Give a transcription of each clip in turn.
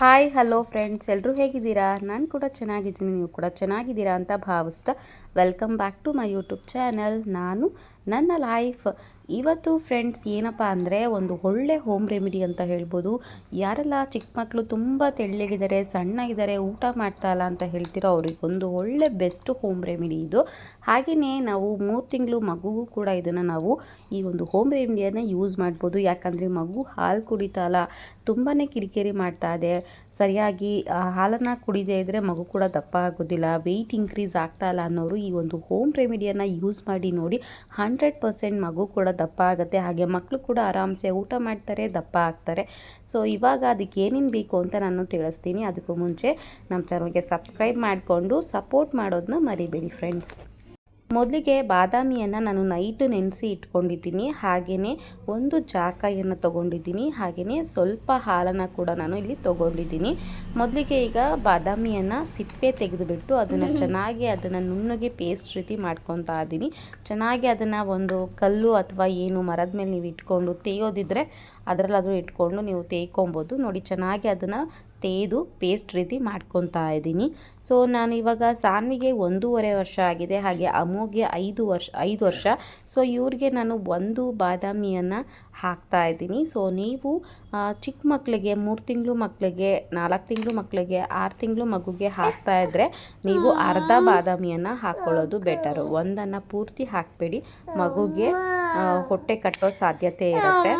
Hi hello friends ಎಲ್ಲರೂ ಹೇಗಿದ್ದೀರಾ? ನಾನು ಕೂಡ ಚೆನ್ನಾಗಿದ್ದೀನಿ. ನೀವು ಕೂಡ ಚೆನ್ನಾಗಿದ್ದೀರಾ ಅಂತ ಭಾವಿಸ್ತಾ welcome back to my YouTube channel ನಾನು ನನ್ನ ಲೈಫ್ ಇವತ್ತು ಫ್ರೆಂಡ್ಸ್ ಏನಪ್ಪ ಅಂದರೆ ಒಂದು ಒಳ್ಳೆ ಹೋಮ್ ರೆಮಿಡಿ ಅಂತ ಹೇಳ್ಬೋದು. ಯಾರೆಲ್ಲ ಚಿಕ್ಕ ಮಕ್ಕಳು ತುಂಬ ತೆಳ್ಳಗಿದ್ದಾರೆ, ಸಣ್ಣಗಿದ್ದಾರೆ, ಊಟ ಮಾಡ್ತಾ ಇಲ್ಲ ಅಂತ ಹೇಳ್ತಿರೋ ಅವ್ರಿಗೆ ಒಂದು ಒಳ್ಳೆ ಬೆಸ್ಟ್ ಹೋಮ್ ರೆಮಿಡಿ ಇದು. ಹಾಗೆಯೇ ನಾವು ಮೂರು ತಿಂಗಳು ಮಗುಗೂ ಕೂಡ ಇದನ್ನು ನಾವು ಈ ಒಂದು ಹೋಮ್ ರೆಮಿಡಿಯನ್ನು ಯೂಸ್ ಮಾಡ್ಬೋದು. ಯಾಕಂದರೆ ಮಗು ಹಾಲು ಕುಡಿತಾ ಇಲ್ಲ ತುಂಬಾ ಕಿರಿಕಿರಿ ಮಾಡ್ತಾ ಇದೆ. ಸರಿಯಾಗಿ ಹಾಲನ್ನು ಕುಡಿದೇ ಇದ್ದರೆ ಮಗು ಕೂಡ ದಪ್ಪ ಆಗೋದಿಲ್ಲ ವೆಯ್ಟ್ ಇನ್ಕ್ರೀಸ್ ಆಗ್ತಾ ಇಲ್ಲ ಅನ್ನೋರು ಈ ಒಂದು ಹೋಮ್ ರೆಮಿಡಿಯನ್ನು ಯೂಸ್ ಮಾಡಿ ನೋಡಿ ಹಂಡ್ರೆಡ್ ಪರ್ಸೆಂಟ್ ಮಗು ಕೂಡ ದಪ್ಪ ಆಗುತ್ತೆ. ಹಾಗೆ ಮಕ್ಕಳು ಕೂಡ ಆರಾಮ್ಸೆ ಊಟ ಮಾಡ್ತಾರೆ, ದಪ್ಪ ಆಗ್ತಾರೆ. ಸೊ ಇವಾಗ ಅದಕ್ಕೆ ಏನೇನು ಬೇಕು ಅಂತ ನಾನು ತಿಳಿಸ್ತೀನಿ. ಅದಕ್ಕೂ ಮುಂಚೆ ನಮ್ಮ ಚಾನಲ್ಗೆ ಸಬ್ಸ್ಕ್ರೈಬ್ ಮಾಡಿಕೊಂಡು ಸಪೋರ್ಟ್ ಮಾಡೋದನ್ನ ಮರಿಬೇಡಿ ಫ್ರೆಂಡ್ಸ್ ಮೊದಲಿಗೆ ಬಾದಾಮಿಯನ್ನು ನಾನು ನೈಟು ನೆನೆಸಿ ಇಟ್ಕೊಂಡಿದ್ದೀನಿ. ಹಾಗೆಯೇ ಒಂದು ಜಾಕಾಯನ್ನು ತೊಗೊಂಡಿದ್ದೀನಿ. ಹಾಗೆಯೇ ಸ್ವಲ್ಪ ಹಾಲನ್ನು ಕೂಡ ನಾನು ಇಲ್ಲಿ ತೊಗೊಂಡಿದ್ದೀನಿ. ಮೊದಲಿಗೆ ಈಗ ಬಾದಾಮಿಯನ್ನು ಸಿಪ್ಪೆ ತೆಗೆದುಬಿಟ್ಟು ಅದನ್ನು ಚೆನ್ನಾಗಿ ಅದನ್ನು ನುಣ್ಣಗೆ ಪೇಸ್ಟ್ ರೀತಿ ಮಾಡ್ಕೊತಾ ಇದ್ದೀನಿ. ಚೆನ್ನಾಗಿ ಅದನ್ನು ಒಂದು ಕಲ್ಲು ಅಥವಾ ಏನು ಮರದ ಮೇಲೆ ನೀವು ಇಟ್ಕೊಂಡು ತೇಯೋದಿದ್ರೆ ಅದರಲ್ಲಾದರೂ ಇಟ್ಕೊಂಡು ನೀವು ತೇಯ್ಕೊಬೋದು ನೋಡಿ ಚೆನ್ನಾಗಿ ಅದನ್ನು ತೇದು ಪೇಸ್ಟ್ ರೀತಿ ಮಾಡ್ಕೊತಾ ಇದ್ದೀನಿ. ಸೊ ನಾನು ಇವಾಗ ಸಾನ್ವಿಗೆ ಒಂದೂವರೆ ವರ್ಷ ಆಗಿದೆ, ಹಾಗೆ ಅಮೋಗೆ ಐದು ವರ್ಷ ಐದು ವರ್ಷ. ಸೊ ಇವ್ರಿಗೆ ನಾನು ಒಂದು ಬಾದಾಮಿಯನ್ನು ಹಾಕ್ತಾ ಇದ್ದೀನಿ. ಸೊ ನೀವು ಚಿಕ್ಕ ಮಕ್ಕಳಿಗೆ ಮೂರು ತಿಂಗಳು ಮಕ್ಕಳಿಗೆ ನಾಲ್ಕು ತಿಂಗಳು ಮಕ್ಕಳಿಗೆ ಆರು ತಿಂಗಳು ಮಗುಗೆ ಹಾಕ್ತಾ ಇದ್ದರೆ ನೀವು ಅರ್ಧ ಬಾದಾಮಿಯನ್ನು ಹಾಕ್ಕೊಳ್ಳೋದು ಬೆಟರು ಒಂದನ್ನು ಪೂರ್ತಿ ಹಾಕಬೇಡಿ. ಮಗುಗೆ ಹೊಟ್ಟೆ ಕಟ್ಟೋ ಸಾಧ್ಯತೆ ಇರುತ್ತೆ.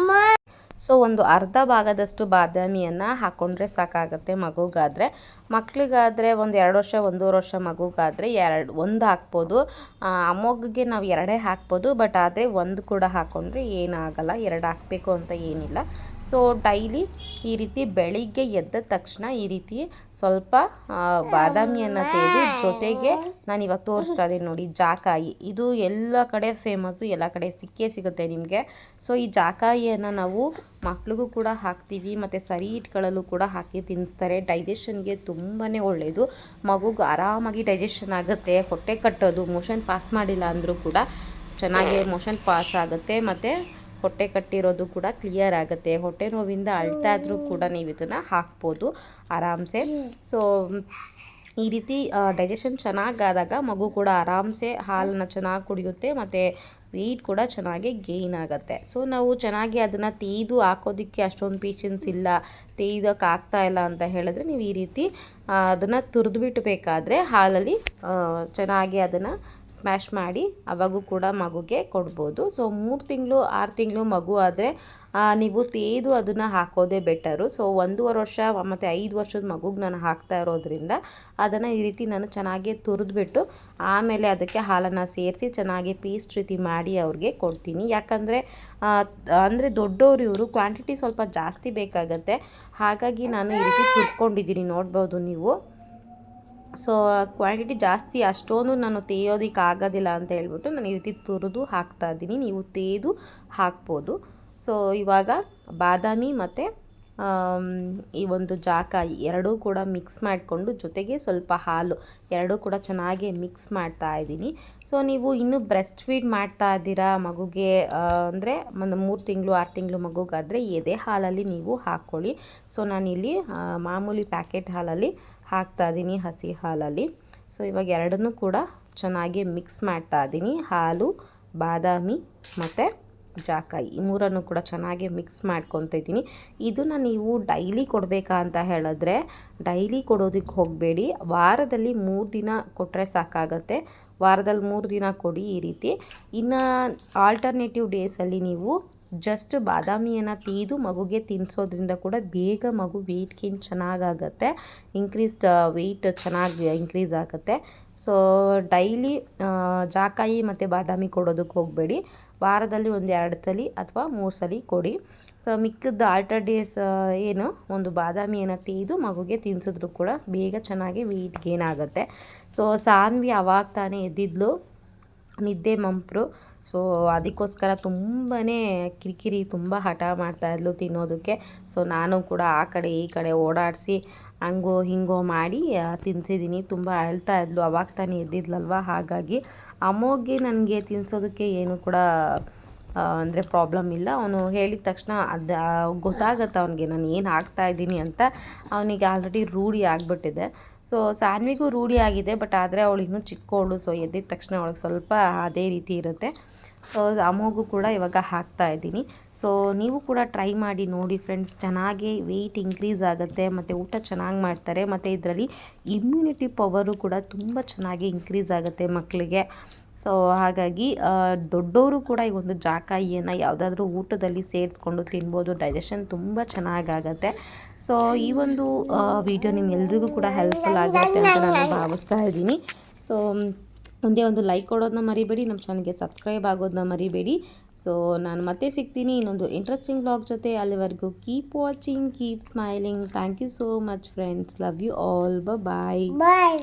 ಸೊ ಒಂದು ಅರ್ಧ ಭಾಗದಷ್ಟು ಬಾದಾಮಿಯನ್ನು ಹಾಕ್ಕೊಂಡ್ರೆ ಸಾಕಾಗುತ್ತೆ ಮಗುಗಾದರೆ. ಮಕ್ಕಳಿಗಾದರೆ ಒಂದು ಎರಡು ವರ್ಷ, ಒಂದೂವರೆ ವರ್ಷ ಮಗುಗಾದರೆ ಎರಡು, ಒಂದು ಹಾಕ್ಬೋದು. ಅಮ್ಮೊಗ್ಗೆ ನಾವು ಎರಡೇ ಹಾಕ್ಬೋದು, ಬಟ್ ಆದರೆ ಒಂದು ಕೂಡ ಹಾಕ್ಕೊಂಡ್ರೆ ಏನಾಗಲ್ಲ, ಎರಡು ಹಾಕಬೇಕು ಅಂತ ಏನಿಲ್ಲ. ಸೊ ಡೈಲಿ ಈ ರೀತಿ ಬೆಳಿಗ್ಗೆ ಎದ್ದ ತಕ್ಷಣ ಈ ರೀತಿ ಸ್ವಲ್ಪ ಬಾದಾಮಿಯನ್ನು ತೆಗೆದು ಜೊತೆಗೆ ನಾನು ಇವಾಗ ತೋರಿಸ್ತಾ ಇದ್ದೀನಿ ನೋಡಿ, ಜಾಕಾಯಿ. ಇದು ಎಲ್ಲ ಕಡೆ ಫೇಮಸ್ಸು ಎಲ್ಲ ಕಡೆ ಸಿಕ್ಕೇ ಸಿಗುತ್ತೆ ನಿಮಗೆ. ಸೊ ಈ ಜಾಕಾಯಿಯನ್ನು ನಾವು ಮಕ್ಳಿಗೂ ಕೂಡ ಹಾಕ್ತೀವಿ, ಮತ್ತು ಸರಿ ಇಟ್ಗಳಲ್ಲೂ ಕೂಡ ಹಾಕಿ ತಿನ್ನಿಸ್ತಾರೆ. ಡೈಜೆಷನ್ಗೆ ತುಂಬಾ ಒಳ್ಳೆಯದು ಮಗುಗೆ ಆರಾಮಾಗಿ ಡೈಜೆಷನ್ ಆಗುತ್ತೆ, ಹೊಟ್ಟೆ ಕಟ್ಟೋದು ಮೋಷನ್ ಪಾಸ್ ಮಾಡಿಲ್ಲ ಅಂದರೂ ಕೂಡ ಚೆನ್ನಾಗಿ ಮೋಷನ್ ಪಾಸ್ ಆಗುತ್ತೆ, ಮತ್ತು ಹೊಟ್ಟೆ ಕಟ್ಟಿರೋದು ಕೂಡ ಕ್ಲಿಯರ್ ಆಗುತ್ತೆ. ಹೊಟ್ಟೆ ನೋವಿಂದ ಅಳ್ತಾ ಇದ್ರೂ ಕೂಡ ನೀವು ಇದನ್ನು ಹಾಕ್ಬೋದು ಆರಾಮ್ಸೆ. ಸೊ ಈ ರೀತಿ ಡೈಜೆಷನ್ ಚೆನ್ನಾಗಾದಾಗ ಮಗು ಕೂಡ ಆರಾಮ್ಸೆ ಹಾಲನ್ನು ಚೆನ್ನಾಗಿ ಕುಡಿಯುತ್ತೆ, ಮತ್ತು ವೆಯ್ಟ್ ಕೂಡ ಚೆನ್ನಾಗಿ ಗೇಯ್ನ್ ಆಗುತ್ತೆ. ಸೊ ನಾವು ಚೆನ್ನಾಗಿ ಅದನ್ನು ತೇಯ್ದು ಹಾಕೋದಕ್ಕೆ ಅಷ್ಟೊಂದು ಪೇಷನ್ಸ್ ಇಲ್ಲ ತೇಯ್ದಕ್ಕೆ ಆಗ್ತಾ ಇಲ್ಲ ಅಂತ ಹೇಳಿದ್ರೆ ನೀವು ಈ ರೀತಿ ಅದನ್ನು ತುರಿದ್ಬಿಟ್ಟು ಬೇಕಾದರೆ ಹಾಲಲ್ಲಿ ಚೆನ್ನಾಗಿ ಅದನ್ನು ಸ್ಮ್ಯಾಶ್ ಮಾಡಿ ಅವಾಗೂ ಕೂಡ ಮಗುಗೆ ಕೊಡ್ಬೋದು. ಸೊ ಮೂರು ತಿಂಗಳು, ಆರು ತಿಂಗಳು ಮಗು ಆದರೆ ನೀವು ತೇದು ಅದನ್ನು ಹಾಕೋದೇ ಬೆಟರು ಸೊ ಒಂದೂವರೆ ವರ್ಷ, ಮತ್ತು ಐದು ವರ್ಷದ ಮಗುಗೆ ನಾನು ಹಾಕ್ತಾ ಇರೋದ್ರಿಂದ ಅದನ್ನು ಈ ರೀತಿ ನಾನು ಚೆನ್ನಾಗಿ ತುರಿದ್ಬಿಟ್ಟು ಆಮೇಲೆ ಅದಕ್ಕೆ ಹಾಲನ್ನು ಸೇರಿಸಿ ಚೆನ್ನಾಗಿ ಪೇಸ್ಟ್ ರೀತಿ ಮಾಡಿ ಅವ್ರಿಗೆ ಕೊಡ್ತೀನಿ. ಯಾಕಂದರೆ ಅಂದರೆ ದೊಡ್ಡವರು ಇವರು ಕ್ವಾಂಟಿಟಿ ಸ್ವಲ್ಪ ಜಾಸ್ತಿ ಬೇಕಾಗತ್ತೆ. ಹಾಗಾಗಿ ನಾನು ಈ ರೀತಿ ತುರ್ಕೊಂಡಿದ್ದೀನಿ ನೋಡ್ಬೋದು ನೀವು. ಸೊ ಕ್ವಾಂಟಿಟಿ ಜಾಸ್ತಿ ಅಷ್ಟೊಂದು ನಾನು ತೇಯೋದಕ್ಕೆ ಆಗೋದಿಲ್ಲ ಅಂತ ಹೇಳ್ಬಿಟ್ಟು ನಾನು ಈ ರೀತಿ ತುರಿದು ಹಾಕ್ತಾ ಇದ್ದೀನಿ. ನೀವು ತೇದು ಹಾಕ್ಬೋದು. ಸೊ ಇವಾಗ ಬಾದಾಮಿ ಮತ್ತು ಈ ಒಂದು ಜಾಕ ಎರಡೂ ಕೂಡ ಮಿಕ್ಸ್ ಮಾಡಿಕೊಂಡು ಜೊತೆಗೆ ಸ್ವಲ್ಪ ಹಾಲು, ಎರಡೂ ಕೂಡ ಚೆನ್ನಾಗಿ ಮಿಕ್ಸ್ ಮಾಡ್ತಾ ಇದ್ದೀನಿ. ಸೊ, ನೀವು ಇನ್ನೂ ಬ್ರೆಸ್ಟ್ ಫೀಡ್ ಮಾಡ್ತಾ ಇದ್ದೀರಾ ಮಗುಗೆ ಅಂದರೆ ಒಂದು ಮೂರು ತಿಂಗಳು, ಆರು ತಿಂಗಳು ಮಗುಗಾದರೆ ಎದೆ ಹಾಲಲ್ಲಿ ನೀವು ಹಾಕ್ಕೊಳ್ಳಿ. ಸೊ, ನಾನಿಲ್ಲಿ ಮಾಮೂಲಿ ಪ್ಯಾಕೆಟ್ ಹಾಲಲ್ಲಿ ಹಾಕ್ತಾ ಇದ್ದೀನಿ, ಹಸಿ ಹಾಲಲ್ಲಿ. ಸೊ, ಇವಾಗ ಎರಡನ್ನೂ ಕೂಡ ಚೆನ್ನಾಗಿ ಮಿಕ್ಸ್ ಮಾಡ್ತಾ ಇದ್ದೀನಿ, ಹಾಲು, ಬಾದಾಮಿ ಮತ್ತು ಜಾಕಾಯಿ ಈ ಮೂರನ್ನು ಕೂಡ ಚೆನ್ನಾಗಿ ಮಿಕ್ಸ್ ಮಾಡ್ಕೊತ ಇದ್ದೀನಿ. ಇದನ್ನು ನೀವು ಡೈಲಿ ಕೊಡಬೇಕಾ ಅಂತ ಹೇಳಿದ್ರೆ ಡೈಲಿ ಕೊಡೋದಕ್ಕೆ ಹೋಗಬೇಡಿ. ವಾರದಲ್ಲಿ ಮೂರು ದಿನ ಕೊಟ್ಟರೆ ಸಾಕಾಗತ್ತೆ. ವಾರದಲ್ಲಿ ಮೂರು ದಿನ ಕೊಡಿ ಈ ರೀತಿ. ಇನ್ನು ಆಲ್ಟರ್ನೇಟಿವ್ ಡೇಸಲ್ಲಿ ನೀವು ಜಸ್ಟ್ ಬಾದಾಮಿಯನ್ನು ತೀದು ಮಗುಗೆ ತಿನ್ನಿಸೋದ್ರಿಂದ ಕೂಡ ಬೇಗ ಮಗು ವೆಯ್ಟ್ ಗೇನ್ ಚೆನ್ನಾಗಾಗತ್ತೆ. ಇನ್ಕ್ರೀಸ್ ವೆಯ್ಟ್ ಚೆನ್ನಾಗಿ ಇನ್ಕ್ರೀಸ್ ಆಗುತ್ತೆ. ಸೊ ಡೈಲಿ ಜಾಕಾಯಿ ಮತ್ತು ಬಾದಾಮಿ ಕೊಡೋದಕ್ಕೆ ಹೋಗಬೇಡಿ. ವಾರದಲ್ಲಿ ಒಂದು ಎರಡು ಸಲ ಅಥವಾ ಮೂರು ಸಲ ಕೊಡಿ. ಸೊ ಮಿಕ್ಕಿದ ಆಲ್ಟರ್ ಡೇಸ್ ಏನು? ಒಂದು ಬಾದಾಮಿ ಏನು ತೆಗೆದು ಮಗುಗೆ ತಿನ್ಸಿದ್ರು ಕೂಡ ಬೇಗ ಚೆನ್ನಾಗಿ ವೆಯ್ಟ್ ಗೇನ್ ಆಗುತ್ತೆ. ಸೊ ಸಾನ್ವಿ ಅವಾಗ ತಾನೇ ಎದ್ದಿದ್ಲು. ನಿದ್ದೆ ಮಂಪರು. ಸೊ ಅದಕ್ಕೋಸ್ಕರ ತುಂಬಾ ಕಿರಿಕಿರಿ, ತುಂಬ ಹಠ ಮಾಡ್ತಾಯಿದ್ಲು ತಿನ್ನೋದಕ್ಕೆ. ಸೊ ನಾನು ಕೂಡ ಆ ಕಡೆ ಈ ಕಡೆ ಓಡಾಡಿಸಿ ಹಂಗೋ ಹಿಂಗೋ ಮಾಡಿ ತಿನ್ಸಿದ್ದೀನಿ ತುಂಬ ಅಳ್ತಾ ಇದ್ಲು. ಅವಾಗ ತಾನೇ ಎದ್ದಿದ್ಲಲ್ವ? ಹಾಗಾಗಿ ಅಮ್ಮಗೆ ನನಗೆ ತಿನ್ಸೋದಕ್ಕೆ ಏನು ಕೂಡ ಅಂದರೆ ಪ್ರಾಬ್ಲಮ್ ಇಲ್ಲ. ಅವನು ಹೇಳಿದ ತಕ್ಷಣ ಅದು ಗೊತ್ತಾಗತ್ತೆ ಅವನಿಗೆ. ನಾನು ಏನು ಆಗ್ತಾ ಇದ್ದೀನಿ ಅಂತ. ಅವನಿಗೆ ಆಲ್ರೆಡಿ ರೂಢಿ ಆಗಿಬಿಟ್ಟಿದೆ. ಸೊ ಸಾನ್ವಿಗೂ ರೂಢಿಯಾಗಿದೆ ಬಟ್ ಆದರೆ ಅವಳು ಇನ್ನೂ ಚಿಕ್ಕವಳು ಸೊ ಎದ್ದಿದ ತಕ್ಷಣ ಅವಳಿಗೆ ಸ್ವಲ್ಪ ಅದೇ ರೀತಿ ಇರುತ್ತೆ. ಸೊ ಅಮೋಗು ಕೂಡ ಇವಾಗ ಹಾಕ್ತಾ ಇದ್ದೀನಿ. ಸೊ ನೀವು ಕೂಡ ಟ್ರೈ ಮಾಡಿ ನೋಡಿ ಫ್ರೆಂಡ್ಸ್ ಚೆನ್ನಾಗಿ ವೆಯ್ಟ್ ಇನ್ಕ್ರೀಸ್ ಆಗುತ್ತೆ, ಮತ್ತು ಊಟ ಚೆನ್ನಾಗಿ ಮಾಡ್ತಾರೆ, ಮತ್ತು ಇದರಲ್ಲಿ ಇಮ್ಯುನಿಟಿ ಪವರು ಕೂಡ ತುಂಬ ಚೆನ್ನಾಗಿ ಇನ್ಕ್ರೀಸ್ ಆಗುತ್ತೆ ಮಕ್ಕಳಿಗೆ ಸೊ ಹಾಗಾಗಿ ದೊಡ್ಡವರು ಕೂಡ ಈ ಒಂದು ಜಾಕಾಯಿಯನ್ನು ಯಾವುದಾದ್ರೂ ಊಟದಲ್ಲಿ ಸೇರಿಸ್ಕೊಂಡು ತಿನ್ಬೋದು. ಡೈಜೆಷನ್ ತುಂಬ ಚೆನ್ನಾಗಾಗತ್ತೆ. ಸೊ ಈ ಒಂದು ವಿಡಿಯೋ ನಿಮ್ಮೆಲ್ರಿಗೂ ಕೂಡ ಹೆಲ್ಪ್ಫುಲ್ ಆಗುತ್ತೆ ಅಂತ ನಾನು ಭಾವಿಸ್ತಾ ಇದ್ದೀನಿ. ಸೊ ಒಂದೇ ಒಂದು ಲೈಕ್ ಕೊಡೋದನ್ನ ಮರಿಬೇಡಿ, ನಮ್ಮ ಚಾನಲ್ಗೆ ಸಬ್ಸ್ಕ್ರೈಬ್ ಆಗೋದನ್ನ ಮರಿಬೇಡಿ. ಸೊ ನಾನು ಮತ್ತೆ ಸಿಗ್ತೀನಿ ಇನ್ನೊಂದು ಇಂಟ್ರೆಸ್ಟಿಂಗ್ ಬ್ಲಾಗ್ ಜೊತೆ. ಅಲ್ಲಿವರೆಗೂ keep watching keep smiling thank you so much friends love you all bye Bye.